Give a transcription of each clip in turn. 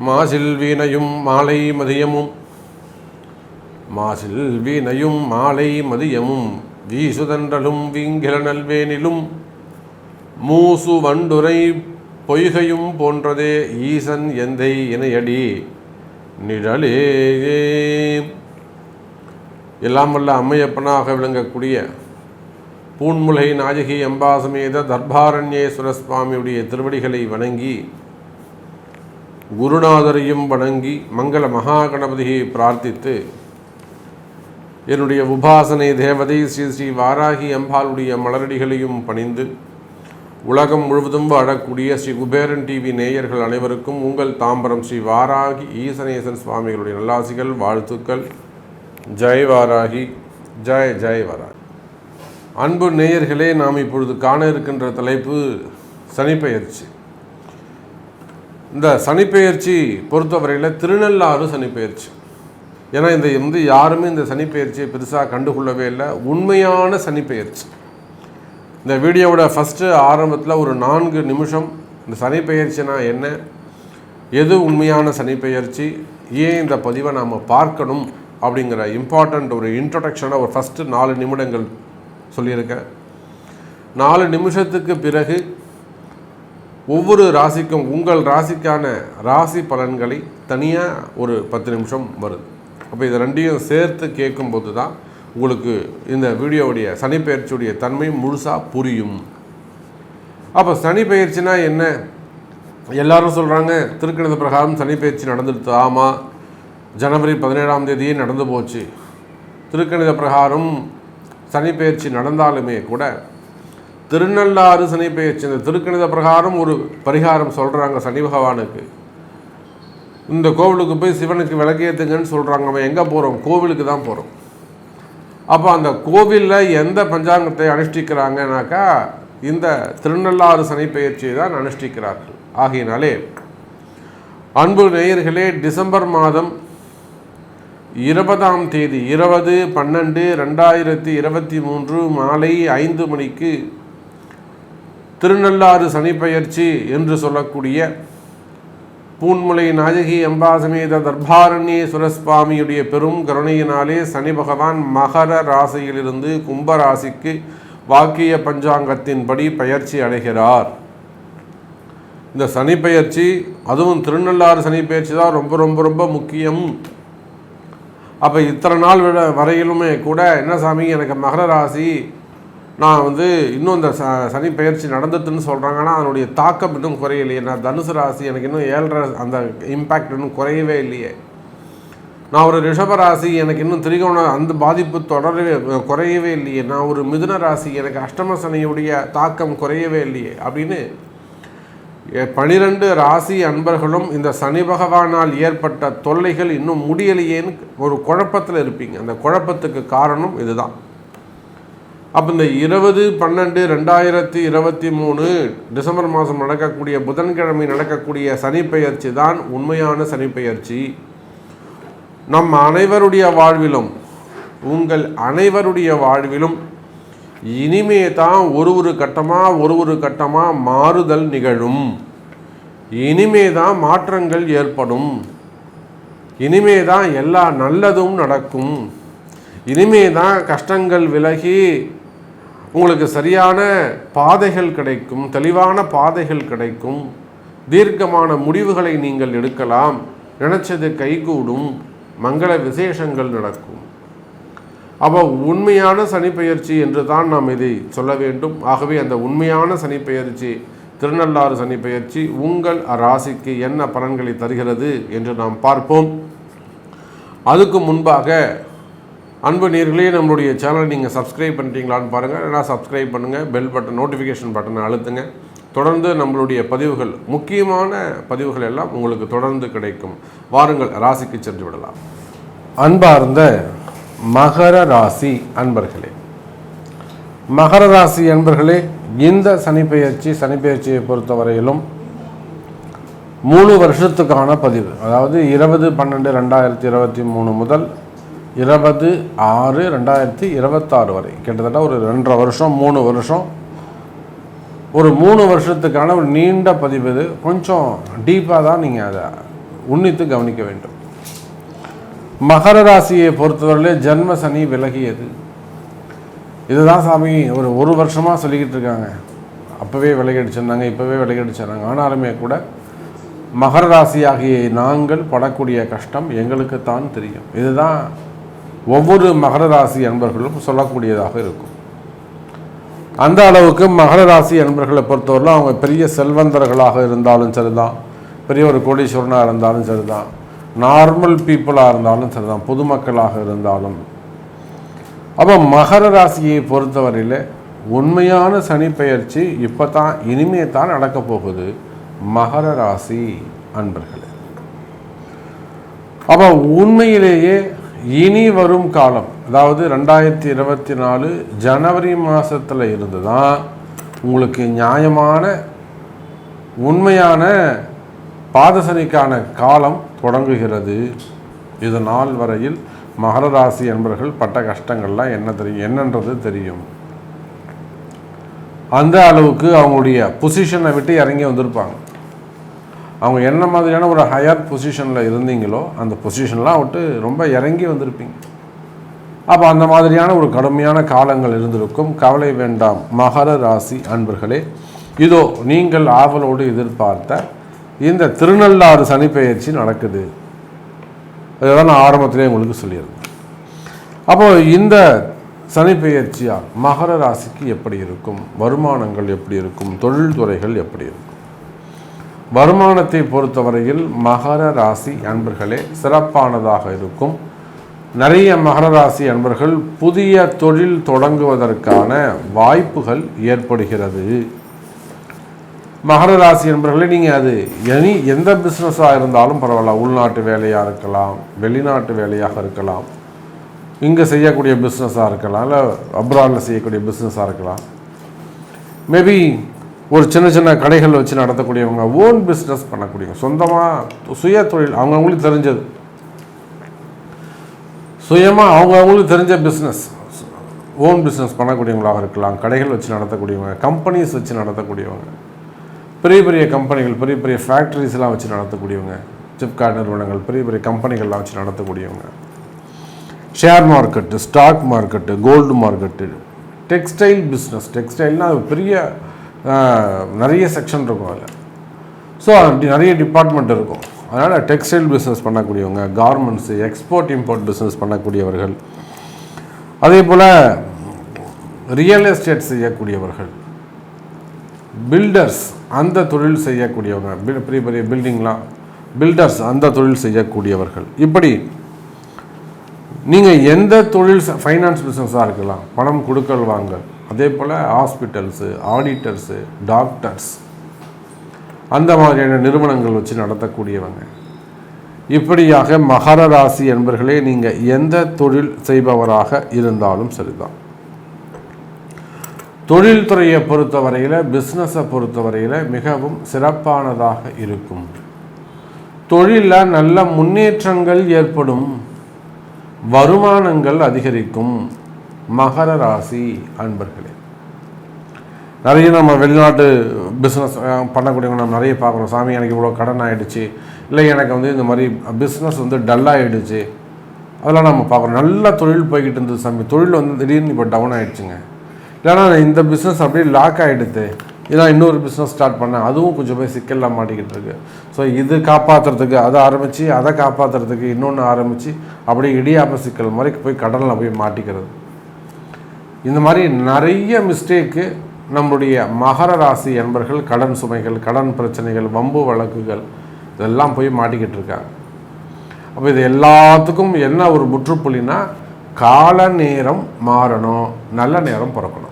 மாசில் வீணையும் மாலை மதியமும். மாசில் வீணையும் மாலை மதியமும். வீசுதன்றலும் வீங்கில நல்வேனிலும். மூசு வண்டுரை பொய்கையும் போன்றதே ஈசன் எந்தை இணையடி. நிழலே எல்லாம் வல்ல அம்மையப்பனாக விளங்கக்கூடிய பூன்முலை நாயகி அம்பாசமேத தர்பாரண்யேஸ்வர சுவாமியுடைய திருவடிகளை வணங்கி குருநாதரையும் வணங்கி மங்கள மகா கணபதியை பிரார்த்தித்து என்னுடைய உபாசனை தேவதை ஸ்ரீ ஸ்ரீ வாராகி அம்பாளுடைய மலரடிகளையும் பணிந்து உலகம் முழுவதும் வாழக்கூடிய ஸ்ரீ குபேரன் டிவி நேயர்கள் அனைவருக்கும் உங்கள் தாம்பரம் ஸ்ரீ வாராகி ஈசனேசன் சுவாமிகளுடைய நல்லாசிகள் வாழ்த்துக்கள். ஜெய் வாராகி. ஜெய் ஜெய் வாராகி. அன்பு நேயர்களே நாம் இப்பொழுது காண இருக்கின்ற தலைப்பு சனிப்பெயர்ச்சி. இந்த சனிப்பெயர்ச்சி பொறுத்தவரையில் திருநள்ளாறு சனிப்பெயர்ச்சி. ஏன்னா இந்த வந்து யாருமே இந்த சனிப்பெயர்ச்சியை பெருசாக கண்டுகொள்ளவே இல்லை. உண்மையான சனிப்பெயர்ச்சி. இந்த வீடியோவோட ஃபஸ்ட்டு ஆரம்பத்தில் ஒரு நான்கு நிமிஷம் இந்த சனிப்பெயர்ச்சினா என்ன? எது உண்மையான சனிப்பெயர்ச்சி? ஏன் இந்த பதிவை நாம் பார்க்கணும்? அப்படிங்கிற இம்பார்ட்டண்ட் ஒரு இன்ட்ரொடக்ஷனை ஒரு ஃபஸ்ட்டு நாலு நிமிடங்கள் சொல்லியிருக்கேன் நாலு நிமிஷத்துக்கு பிறகு ஒவ்வொரு ராசிக்கும் உங்கள் ராசிக்கான ராசி பலன்களை தனியாக ஒரு பத்து நிமிஷம் வருது. அப்போ இதை ரெண்டையும் சேர்த்து கேட்கும்போது தான் உங்களுக்கு இந்த வீடியோவுடைய சனிப்பெயர்ச்சியுடைய தன்மை முழுசாக புரியும். அப்போ சனிப்பெயர்ச்சினா என்ன? எல்லாரும் சொல்கிறாங்க திருக்கணித பிரகாரம் சனிப்பெயர்ச்சி நடந்துடுது ஆமாம் ஜனவரி பதினேழாம் தேதியே நடந்து போச்சு. திருக்கணித பிரகாரம் சனிப்பெயர்ச்சி நடந்தாலுமே கூட திருநள்ளாறு சனிப்பெயர்ச்சி இந்த திருக்கணித பிரகாரம் ஒரு பரிகாரம் சொல்கிறாங்க சனி பகவானுக்கு. இந்த கோவிலுக்கு போய் சிவனுக்கு விளக்கேற்றுங்கன்னு சொல்கிறாங்க அவன் எங்கே போகிறோம் கோவிலுக்கு தான் போகிறோம் அப்போ அந்த கோவிலில் எந்த பஞ்சாங்கத்தை அனுஷ்டிக்கிறாங்கனாக்கா இந்த திருநள்ளாறு சனிப்பெயர்ச்சியை தான் அனுஷ்டிக்கிறார்கள். ஆகையினாலே அன்பு நேயர்களே டிசம்பர் மாதம் இருபதாம் தேதி இருபது பன்னெண்டு ரெண்டாயிரத்தி இருபத்தி மூன்று மாலை ஐந்து மணிக்கு திருநள்ளாறு சனிப்பெயர்ச்சி என்று சொல்லக்கூடிய பூன்முலை நாயகி அம்பாசமேத தர்பாரண்யேஸ்வர சுவாமியுடைய பெரும் கருணையினாலே சனி பகவான் மகர ராசியிலிருந்து கும்ப ராசிக்கு வாக்கிய பஞ்சாங்கத்தின்படி பயிற்சி அடைகிறார். இந்த சனிப்பெயர்ச்சி அதுவும் திருநள்ளாறு சனிப்பெயர்ச்சி தான் ரொம்ப ரொம்ப ரொம்ப முக்கியம். அப்போ இத்தனை நாள் விட வரையிலுமே கூட என்ன சாமி எனக்கு மகர ராசி நான் வந்து இன்னும் இந்த ச சனி பயிற்சி நடந்துட்டுன்னு சொல்கிறாங்க ஆனால் அதனுடைய தாக்கம் இன்னும் குறையலையே. நான் தனுசு ராசி எனக்கு இன்னும் ஏழரை அந்த இம்பேக்ட் இன்னும் குறையவே இல்லையே. நான் ஒரு ரிஷப ராசி எனக்கு இன்னும் திரிகோண அந்த பாதிப்பு தொடரவே குறையவே இல்லையே. நான் ஒரு மிதுன ராசி எனக்கு அஷ்டம சனியுடைய தாக்கம் குறையவே இல்லையே அப்படின்னு பனிரெண்டு ராசி அன்பர்களும் இந்த சனி பகவானால் ஏற்பட்ட தொல்லைகள் இன்னும் முடியலையேன்னு ஒரு குழப்பத்தில் இருப்பீங்க. அந்த குழப்பத்துக்கு காரணம் இதுதான். அப்போ இந்த இருபது பன்னெண்டு ரெண்டாயிரத்தி இருபத்தி மூணு டிசம்பர் மாதம் நடக்கக்கூடிய புதன்கிழமை நடக்கக்கூடிய சனிப்பெயர்ச்சி தான் உண்மையான சனிப்பெயர்ச்சி நம் அனைவருடைய வாழ்விலும் உங்கள் அனைவருடைய வாழ்விலும் இனிமே தான் ஒரு ஒரு கட்டமாக ஒரு ஒரு கட்டமாக மாறுதல் நிகழும். இனிமே தான் மாற்றங்கள் ஏற்படும். இனிமே தான் எல்லா நல்லதும் நடக்கும். இனிமே தான் கஷ்டங்கள் விலகி உங்களுக்கு சரியான பாதைகள் கிடைக்கும் தெளிவான பாதைகள் கிடைக்கும். தீர்க்கமான முடிவுகளை நீங்கள் எடுக்கலாம். நினைச்சது கைகூடும். மங்கள விசேஷங்கள் நடக்கும். அப்போ உண்மையான சனிப்பெயர்ச்சி என்று தான் நாம் இதை சொல்ல வேண்டும். ஆகவே அந்த உண்மையான சனிப்பெயர்ச்சி திருநள்ளாறு சனிப்பெயர்ச்சி உங்கள் ராசிக்கு என்ன பலன்களை தருகிறது என்று நாம் பார்ப்போம். அதுக்கு முன்பாக அன்பு நேர்களே நம்மளுடைய சேனலை நீங்கள் சப்ஸ்கிரைப் பண்ணிட்டீங்களான்னு பாருங்கள் இல்லைனா சப்ஸ்கிரைப் பண்ணுங்கள் பெல் பட்டன் நோட்டிஃபிகேஷன் பட்டனை அழுத்துங்க. தொடர்ந்து நம்மளுடைய பதிவுகள் முக்கியமான பதிவுகள் எல்லாம் உங்களுக்கு தொடர்ந்து கிடைக்கும். வாருங்கள் ராசிக்கு சென்று விடலாம். அன்பார்ந்த மகர ராசி அன்பர்களே. மகர ராசி அன்பர்களே இந்த சனிப்பெயர்ச்சி சனிப்பெயர்ச்சியை பொறுத்தவரையிலும் மூணு வருஷத்துக்கான பதிவு. அதாவது இருபது பன்னெண்டு ரெண்டாயிரத்தி இருபத்தி மூணு முதல் இருபது ஆறு ரெண்டாயிரத்தி இருபத்தாறு வரை. கிட்டத்தட்ட ஒரு ரெண்டரை வருஷம் மூணு வருஷம். ஒரு மூணு வருஷத்துக்கான ஒரு நீண்ட பதிவு இது. கொஞ்சம் டீப்பாக தான் நீங்கள் அதை உன்னித்து கவனிக்க வேண்டும். மகர ராசியை பொறுத்தவரையிலே ஜென்ம சனி விலகியது. இதுதான் சாமி ஒரு ஒரு வருஷமாக சொல்லிக்கிட்டு இருக்காங்க. அப்போவே விலகடிச்சிருந்தாங்க இப்போவே விலகடிச்சிருந்தாங்க ஆனாலுமே கூட மகர ராசியாகிய நாங்கள் படக்கூடிய கஷ்டம் எங்களுக்குத்தான் தெரியும். இதுதான் ஒவ்வொரு மகர ராசி அன்பர்களும் சொல்லக்கூடியதாக இருக்கும். அந்த அளவுக்கு மகர ராசி அன்பர்களை பொறுத்தவரையிலும் அவங்க பெரிய செல்வந்தர்களாக இருந்தாலும் சரிதான். பெரிய ஒரு கோடீஸ்வரனாக இருந்தாலும் சரிதான். நார்மல் பீப்புளாக இருந்தாலும் சரிதான். பொதுமக்களாக இருந்தாலும். அப்போ மகர ராசியை பொறுத்தவரையில் உண்மையான சனி பெயர்ச்சி இப்போ தான் இனிமே தான் நடக்க போகுது. மகர ராசி அன்பர்களே. அப்போ உண்மையிலேயே இனி வரும் காலம் அதாவது ரெண்டாயிரத்தி இருபத்தி நாலு ஜனவரி மாதத்தில் இருந்து தான் உங்களுக்கு நியாயமான உண்மையான பாதசனிக்கான காலம் தொடங்குகிறது. இது நாள் வரையில் மகர ராசி என்பவர்கள் பட்ட கஷ்டங்கள்லாம் என்ன தெரியும் என்னன்றது தெரியும். அந்த அளவுக்கு அவங்களுடைய பொசிஷனை விட்டு இறங்கி வந்திருப்பாங்க. அவங்க என்ன மாதிரியான ஒரு ஹையர் பொசிஷனில் இருந்தீங்களோ அந்த பொசிஷன்லாம் விட்டு ரொம்ப இறங்கி வந்திருப்பீங்க. அப்போ அந்த மாதிரியான ஒரு கடுமையான காலங்கள் இருந்திருக்கும். கவலை வேண்டாம் மகர ராசி அன்பர்களே. இதோ நீங்கள் ஆவலோடு எதிர்பார்த்த இந்த திருநள்ளாறு சனிப்பெயர்ச்சி நடக்குது. அதுதான் நான் ஆரம்பத்திலே உங்களுக்கு சொல்லியிருந்தேன். அப்போ இந்த சனிப்பெயர்ச்சியால் மகர ராசிக்கு எப்படி இருக்கும்? வருமானங்கள் எப்படி இருக்கும்? தொழில்துறைகள் எப்படி இருக்கும்? வருமானத்தை பொறுத்தவரையில் மகர ராசி அன்பர்களே சிறப்பானதாக இருக்கும். நிறைய மகர ராசி அன்பர்கள் புதிய தொழில் தொடங்குவதற்கான வாய்ப்புகள் ஏற்படுகிறது. மகர ராசி என்பர்களே நீங்கள் அது எனி எந்த பிஸ்னஸாக இருந்தாலும் பரவாயில்ல. உள்நாட்டு வேலையாக இருக்கலாம் வெளிநாட்டு வேலையாக இருக்கலாம். இங்கே செய்யக்கூடிய பிஸ்னஸாக இருக்கலாம் இல்லை அப்ராடில் செய்யக்கூடிய பிஸ்னஸாக இருக்கலாம். மேபி ஒரு சின்ன சின்ன கடைகள் வச்சு நடத்தக்கூடியவங்க ஓன் பிஸ்னஸ் பண்ணக்கூடியவங்க சொந்தமாக சுய தொழில் அவங்கவுங்களுக்கு தெரிஞ்சது. சுயமாக அவங்கவுங்களுக்கு தெரிஞ்ச பிஸ்னஸ் ஓன் பிஸ்னஸ் பண்ணக்கூடியவங்களாக இருக்கலாம். கடைகள் வச்சு நடத்தக்கூடியவங்க கம்பெனிஸ் வச்சு நடத்தக்கூடியவங்க. பெரிய பெரிய கம்பெனிகள் பெரிய பெரிய ஃபேக்ட்ரிஸ்லாம் வச்சு நடத்தக்கூடியவங்க. ஃப்ளிப்கார்ட் நிறுவனங்கள் பெரிய பெரிய கம்பெனிகள்லாம் வச்சு நடத்தக்கூடியவங்க. Share market stock market gold market textile business டெக்ஸ்டைல்னால் அது பெரிய நிறைய செக்ஷன் இருக்கும் அதில். ஸோ நிறைய டிபார்ட்மெண்ட் இருக்கும். அதனால் டெக்ஸ்டைல் பிஸ்னஸ் பண்ணக்கூடியவங்க கார்மெண்ட்ஸு எக்ஸ்போர்ட் இம்போர்ட் பிஸ்னஸ் பண்ணக்கூடியவர்கள். அதே போல் ரியல் எஸ்டேட் செய்யக்கூடியவர்கள். பில்டர்ஸ் அந்த தொழில் செய்யக்கூடியவங்க பில்- பெரிய பெரிய பில்டிங்லாம் பில்டர்ஸ் அந்த தொழில் செய்யக்கூடியவர்கள். இப்படி நீங்கள் எந்த தொழில் ஃபைனான்ஸ் பிஸ்னஸாக இருக்கலாம் பணம் கொடுக்கல் வாங்க. அதே போல் ஹாஸ்பிட்டல்ஸு ஆடிட்டர்ஸு டாக்டர்ஸ் அந்த மாதிரியான நிறுவனங்கள் வச்சு நடத்தக்கூடியவங்க. இப்படியாக மகர ராசி என்பர்களே நீங்கள் எந்த தொழில் செய்பவராக இருந்தாலும் சரிதான். தொழில்துறையை பொறுத்தவரையில் பிஸ்னஸை பொறுத்தவரையில் மிகவும் சிறப்பானதாக இருக்கும். தொழிலில் நல்ல முன்னேற்றங்கள் ஏற்படும். வருமானங்கள் அதிகரிக்கும். மகர ராசி அன்பர்களே. நிறைய நம்ம வெளிநாட்டு பிஸ்னஸ் பண்ணக்கூடியவங்க நம்ம நிறைய பார்க்குறோம். சாமி எனக்கு இவ்வளோ கடன் ஆகிடுச்சு இல்லை எனக்கு வந்து இந்த மாதிரி பிஸ்னஸ் வந்து டல்லாகிடுச்சு அதெல்லாம் நம்ம பார்க்குறோம். நல்ல தொழில் போய்கிட்டு இருந்தது சாமி. தொழில் வந்து திடீர்னு இப்போ டவுன் ஆகிடுச்சுங்க இல்லைன்னா இந்த பிஸ்னஸ் அப்படியே லாக் ஆகிடுது இதான் இன்னொரு பிஸ்னஸ் ஸ்டார்ட் பண்ணேன். அதுவும் கொஞ்சம் போய் சிக்கலில் மாட்டிக்கிட்டு இருக்கு. ஸோ இது காப்பாற்றுறதுக்கு அதை ஆரம்பித்து அதை காப்பாற்றுறதுக்கு இன்னொன்று ஆரம்பித்து அப்படியே இடியாமல் சிக்கல் மாதிரி போய் கடலில் போய் மாட்டிக்கிறது. இந்த மாதிரி நிறைய மிஸ்டேக்கு நம்முடைய மகர ராசி என்பர்கள் கடன் சுமைகள் கடன் பிரச்சனைகள் வம்பு வழக்குகள் இதெல்லாம் போய் மாட்டிக்கிட்டு இருக்காங்க. அப்போ இது எல்லாத்துக்கும் என்ன ஒரு முற்றுப்புள்ளினா கால நேரம் மாறணும் நல்ல நேரம் பிறக்கணும்.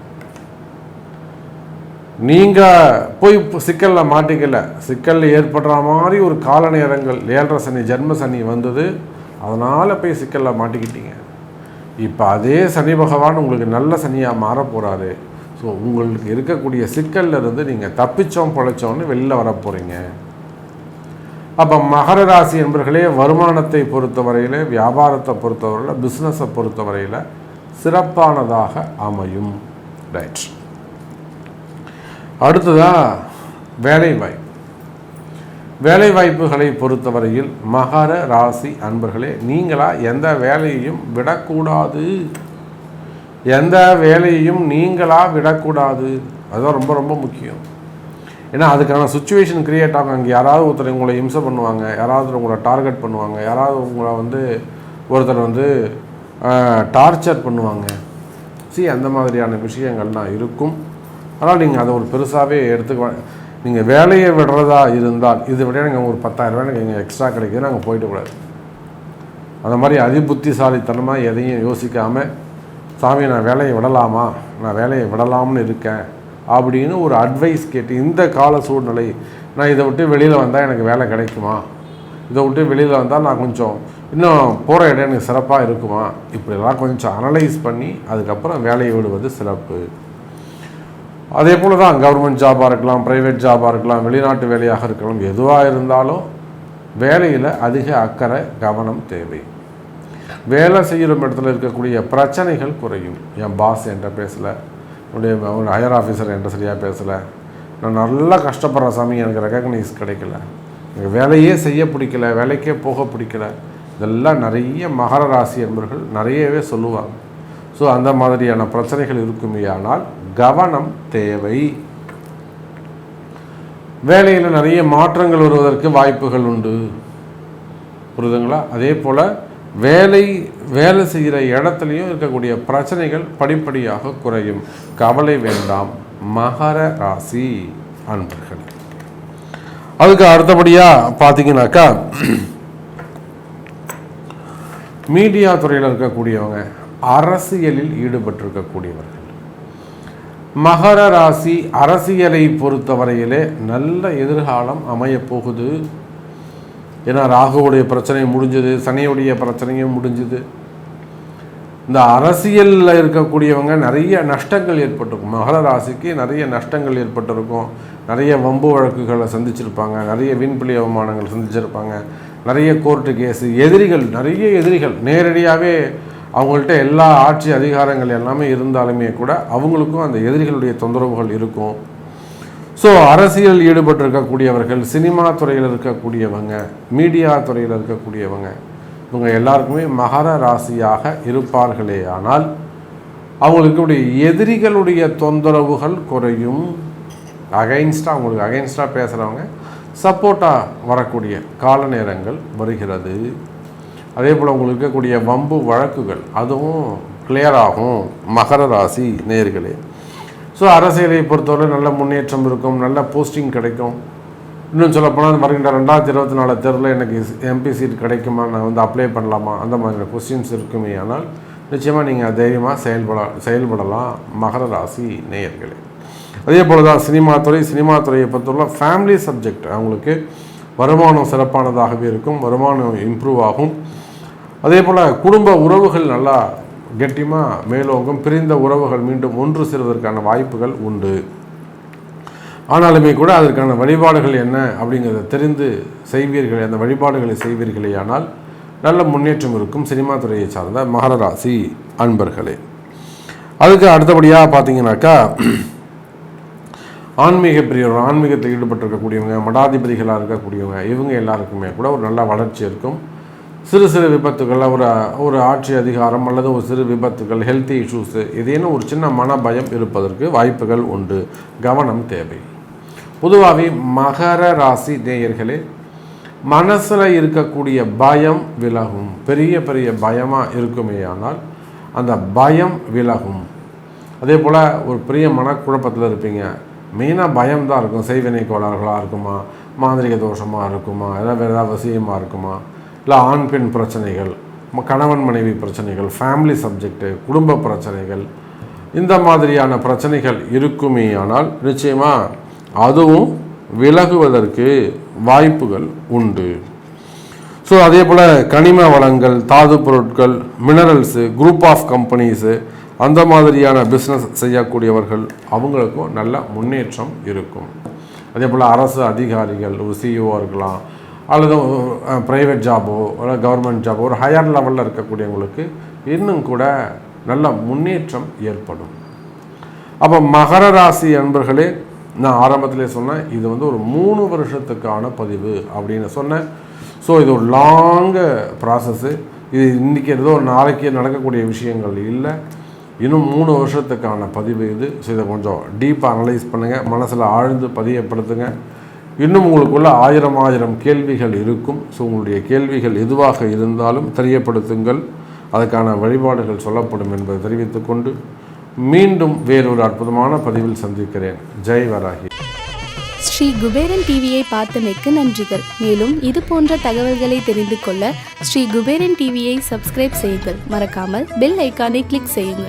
நீங்கள் போய் சிக்கலில் மாட்டிக்கலை. மாட்டிக்கல சிக்கலில் ஏற்படுற மாதிரி ஒரு கால நேரங்கள் ஏழரை சனி ஜென்ம சனி வந்தது. அதனால் போய் சிக்கலில் மாட்டிக்கிட்டீங்க. இப்போ அதே சனி பகவான் உங்களுக்கு நல்ல சனியாக மாற போகிறாரு ஸோ உங்களுக்கு இருக்கக்கூடிய சிக்கல்ல இருந்து நீங்கள் தப்பிச்சோம் பிழைச்சோம்னு வெளில வர போகிறீங்க அப்போ மகர ராசி என்பர்களே வருமானத்தை பொறுத்தவரையில் வியாபாரத்தை பொறுத்தவரையில் பிஸ்னஸை பொறுத்தவரையில் சிறப்பானதாக அமையும். ரைட் அடுத்ததாக வேலைவாய்ப்பு. வேலை வாய்ப்புகளை பொறுத்தவரையில் மகர ராசி அன்பர்களே நீங்களாக எந்த வேலையையும் விடக்கூடாது. எந்த வேலையையும் நீங்களாக விடக்கூடாது. அதுதான் ரொம்ப ரொம்ப முக்கியம். ஏன்னா அதுக்கான சுச்சுவேஷன் க்ரியேட் ஆகும். அங்கே யாராவது ஒருத்தர் உங்களை இம்சை பண்ணுவாங்க யாராவது உங்களை டார்கெட் பண்ணுவாங்க யாராவது உங்களை வந்து ஒருத்தர் வந்து டார்ச்சர் பண்ணுவாங்க. சி அந்த மாதிரியான விஷயங்கள்லாம் இருக்கும். ஆனால் நீங்கள் அதை ஒரு பெருசாகவே எடுத்துக்க நீங்கள் வேலையை விடுறதா இருந்தால் இதை விட எனக்கு ஒரு பத்தாயிரம் ரூபாய் எனக்கு எக்ஸ்ட்ரா கிடைக்குது நாங்கள் போயிடக்கூடாது அந்த மாதிரி அதிபுத்திசாலித்தனமாக எதையும் யோசிக்காமல் சாமி நான் வேலையை விடலாமா? நான் வேலையை விடலாம்னு இருக்கேன். அப்படின்னு ஒரு அட்வைஸ் கேட்டு இந்த கால சூழ்நிலை நான் இதை விட்டு வெளியில் வந்தால் எனக்கு வேலை கிடைக்குமா? இதை விட்டு வெளியில் வந்தால் நான் கொஞ்சம் இன்னும் போகிற இடம் எனக்கு சிறப்பாக இருக்குமா? இப்படிலாம் கொஞ்சம் அனலைஸ் பண்ணி அதுக்கப்புறம் வேலையை விடுவது சிறப்பு. அதே போல் தான் கவர்மெண்ட் ஜாபாக இருக்கலாம் ப்ரைவேட் ஜாபாக இருக்கலாம் வெளிநாட்டு வேலையாக இருக்கலாம் எதுவாக இருந்தாலும் வேலையில் அதிக அக்கறை கவனம் தேவை. வேலை செய்கிற இடத்துல இருக்கக்கூடிய பிரச்சனைகள் குறையும். என் பாஸ் என்கிட்ட பேசலை என்னுடைய ஹையர் ஆஃபீஸர் என்கிட்ட சரியாக பேசலை. நான் நல்லா கஷ்டப்படுற சாமி எனக்கு ரெக்கக்னைஸ் கிடைக்கல. எனக்கு வேலையே செய்ய பிடிக்கல வேலைக்கே போக பிடிக்கல. இதெல்லாம் நிறைய மகர ராசி என்பர்கள் நிறையவே சொல்லுவாங்க. ஸோ அந்த மாதிரியான பிரச்சனைகள் இருக்குமே ஆனால் கவனம் தேவை. வேலையில் நிறைய மாற்றங்கள் வருவதற்கு வாய்ப்புகள் உண்டு. புரிதுங்களா அதே போல் வேலை வேலை செய்கிற இடத்துலையும் இருக்கக்கூடிய பிரச்சனைகள் படிப்படியாக குறையும். கவலை வேண்டாம். மகர ராசி அன்பர்கள். அதுக்கு அடுத்தபடியாக பார்த்தீங்கன்னாக்கா மீடியா துறையில் இருக்கக்கூடியவங்க அரசியலில் ஈடுபட்டிருக்கக்கூடியவர்கள். மகர ராசி அரசியலை பொறுத்தவரையிலே நல்ல எதிர்காலம் அமையப்போகுது. ஏன்னா ராகுவுடைய பிரச்சனை முடிஞ்சது சனியுடைய பிரச்சனையும் முடிஞ்சுது. இந்த அரசியலில் இருக்கக்கூடியவங்க நிறைய நஷ்டங்கள் ஏற்பட்டிருக்கும். மகர ராசிக்கு நிறைய நஷ்டங்கள் ஏற்பட்டிருக்கும். நிறைய வம்பு வழக்குகளை சந்திச்சிருப்பாங்க நிறைய வீண்பிள்ளி அவமானங்கள் சந்திச்சிருப்பாங்க நிறைய கோர்ட்டு கேஸு எதிரிகள் நிறைய எதிரிகள் நேரடியாகவே அவங்கள்ட்ட எல்லா ஆட்சி அதிகாரங்கள் எல்லாமே இருந்தாலுமே கூட அவங்களுக்கும் அந்த எதிரிகளுடைய தொந்தரவுகள் இருக்கும். ஸோ அரசியல் ஈடுபட்டிருக்கக்கூடியவர்கள் சினிமா துறையில் இருக்கக்கூடியவங்க மீடியா துறையில் இருக்கக்கூடியவங்க இவங்க எல்லாருக்குமே மகர ராசியாக இருப்பார்களே ஆனால் அவங்களுக்கு எதிரிகளுடைய தொந்தரவுகள் குறையும். அகைன்ஸ்டாக அவங்களுக்கு அகைன்ஸ்டாக பேசுகிறவங்க சப்போர்ட்டாக வரக்கூடிய கால நேரங்கள் வருகிறது. அதே போல் உங்களுக்கு இருக்கக்கூடிய வம்பு வழக்குகள் அதுவும் கிளியர் ஆகும். மகர ராசி நேர்களே ஸோ அரசியலை பொறுத்தவரை நல்ல முன்னேற்றம் இருக்கும் நல்ல போஸ்டிங் கிடைக்கும். இன்னும் சொல்லப்போனால் வருகின்ற ரெண்டாயிரத்தி இருபத்தி நாலு தேர்தலில் எனக்கு எம்பி சீட் கிடைக்குமா? நான் வந்து அப்ளை பண்ணலாமா? அந்த மாதிரியான கொஸ்டின்ஸ் இருக்குமே. ஆனால் நிச்சயமாக நீங்கள் தைரியமாக செயல்பட செயல்படலாம் மகர ராசி நேயர்களே. அதே போல் தான் சினிமா துறை சினிமா துறையை பொறுத்தவரை ஃபேமிலி சப்ஜெக்ட் அவங்களுக்கு வருமானம் சிறப்பானதாகவே இருக்கும் வருமானம் இம்ப்ரூவ் ஆகும். அதே போல் குடும்ப உறவுகள் நல்லா கெட்டியமாக மேலோங்கும் பிரிந்த உறவுகள் மீண்டும் ஒன்று சேர்வதற்கான வாய்ப்புகள் உண்டு. ஆனாலுமே கூட அதற்கான வழிபாடுகள் என்ன அப்படிங்கிறத தெரிந்து செய்வீர்கள் அந்த வழிபாடுகளை செய்வீர்களே ஆனால் நல்ல முன்னேற்றம் இருக்கும் சினிமா துறையை சார்ந்த மகரராசி அன்பர்களே. அதுக்கு அடுத்தபடியாக பார்த்தீங்கன்னாக்கா ஆன்மீக பிரியர் ஆன்மீகத்தில் ஈடுபட்டிருக்கக்கூடியவங்க மடாதிபதிகளாக இருக்கக்கூடியவங்க இவங்க எல்லாருக்குமே கூட ஒரு நல்ல வளர்ச்சி இருக்கும். சிறு சிறு விபத்துகள் ஒரு ஒரு ஆட்சி அதிகாரம் அல்லது ஒரு சிறு விபத்துகள் ஹெல்த் இஷ்யூஸு இதேன்னு ஒரு சின்ன மன பயம் இருப்பதற்கு வாய்ப்புகள் உண்டு. கவனம் தேவை. பொதுவாகவே மகர ராசி நேயர்களே மனசில் இருக்கக்கூடிய பயம் விலகும். பெரிய பெரிய பயமாக இருக்குமே ஆனால் அந்த பயம் விலகும். அதே போல் ஒரு பெரிய மனக்குழப்பத்தில் இருப்பீங்க. மெயினாக பயம் தான் இருக்கும். செய்வினை கோளாறுகளாக இருக்குமா? மாந்திரிக தோஷமாக இருக்குமா? ஏதாவது வேறு ஏதாவது விஷயமாக இருக்குமா? இல்லை ஆண் பெண் பிரச்சனைகள் கணவன் மனைவி பிரச்சனைகள் ஃபேமிலி சப்ஜெக்டு குடும்ப பிரச்சனைகள் இந்த மாதிரியான பிரச்சனைகள் இருக்குமே ஆனால் நிச்சயமாக அதுவும் விலகுவதற்கு வாய்ப்புகள் உண்டு. ஸோ அதே போல் கனிம வளங்கள் தாது பொருட்கள் மினரல்ஸு குரூப் ஆஃப் கம்பெனிஸு அந்த மாதிரியான பிஸ்னஸ் செய்யக்கூடியவர்கள் அவங்களுக்கும் நல்ல முன்னேற்றம் இருக்கும். அதே போல் அரசு அதிகாரிகள் ஒரு சிஇஓ இருக்கலாம் அல்லது ப்ரைவேட் ஜாபோ இல்லை கவர்மெண்ட் ஜாபோ ஒரு ஹையர் லெவலில் இருக்கக்கூடியவங்களுக்கு இன்னும் கூட நல்ல முன்னேற்றம் ஏற்படும். அப்போ மகர ராசி அன்பர்களே நான் ஆரம்பத்திலே சொன்னேன் இது வந்து ஒரு மூணு வருஷத்துக்கான பதிவு அப்படின்னு சொன்னேன். ஸோ இது ஒரு லாங்கு ப்ராசஸ்ஸு இது இன்றைக்கி ஏதோ ஒரு நாளைக்கே நடக்கக்கூடிய விஷயங்கள் இல்லை. இன்னும் மூணு வருஷத்துக்கான பதிவு இது. ஸோ இதை கொஞ்சம் டீப்பாக அனலைஸ் பண்ணுங்கள் மனசில் ஆழ்ந்து பதியப்படுத்துங்க. இன்னும் உங்களுக்குள்ள ஆயிரம் ஆயிரம் கேள்விகள் இருக்கும். ஸோ உங்களுடைய கேள்விகள் எதுவாக இருந்தாலும் தெரியப்படுத்துங்கள். அதுக்கான வழிபாடுகள் சொல்லப்படும் என்பதை தெரிவித்துக்கொண்டு மீண்டும் வேறொரு அற்புதமான பதிவில் சந்திக்கிறேன். ஜெய் வராகி. ஸ்ரீ குபேரன் டிவியை பார்த்தமைக்கு நன்றிகள். மேலும் இது போன்ற தகவல்களை தெரிந்து கொள்ள ஸ்ரீ குபேரன் டிவியை சப்ஸ்கிரைப் செய்யுங்கள். மறக்காமல் பெல் ஐக்கானை கிளிக் செய்யுங்கள்.